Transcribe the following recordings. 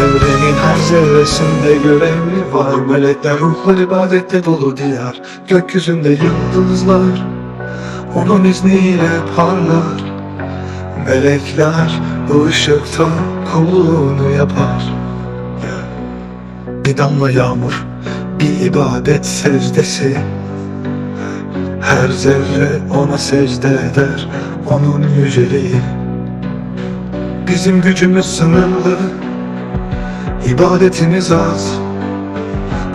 Evrenin her zerresinde görevli var? Melekler ruhlar ibadette dolu diyar Gökyüzünde yıldızlar Onun izniyle parlar. Melekler ışıkta kulluğunu yapar. Bir damla yağmur, bir ibadet secdesi. Her zerre ona secde eder Onun yüceliği. Bizim gücümüz sınırlı İbadetimiz az.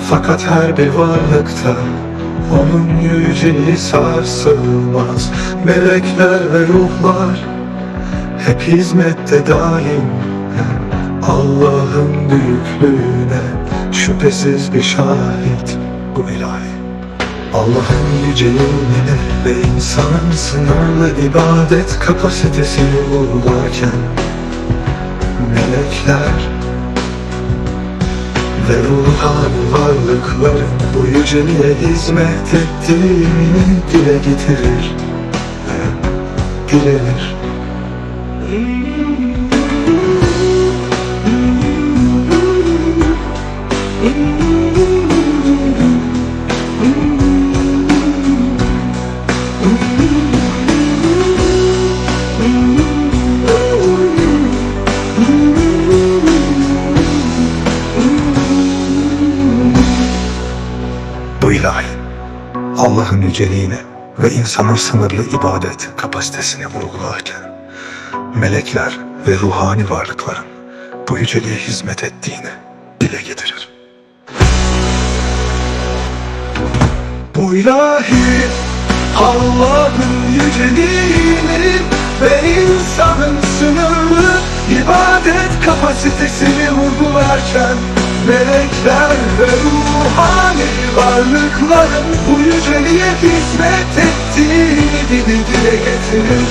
Fakat her bir varlıkta Onun yüceliği sarsılmaz. Melekler ve ruhlar Hep hizmette daim. Allah'ın büyüklüğüne Şüphesiz bir şahit Bu ilahi. Allah'ın yüceliğine ve insanın sınırlı ibadet kapasitesini vurgularken Melekler ve ruhani varlıkların bu yüceliğe hizmet ettiğini dile getirir. Bilinir İlahi Allah'ın yüceliğine ve insanın sınırlı ibadet kapasitesini vurgularken melekler ve ruhani varlıkların bu yüceliğe hizmet ettiğini dile getirir. Bu ilahi Allah'ın yüceliğini ve insanın sınırlı ibadet kapasitesini vurgularken melekler ve ruhani varlıkların bu yüceliğe hizmet ettiğini dile getirir.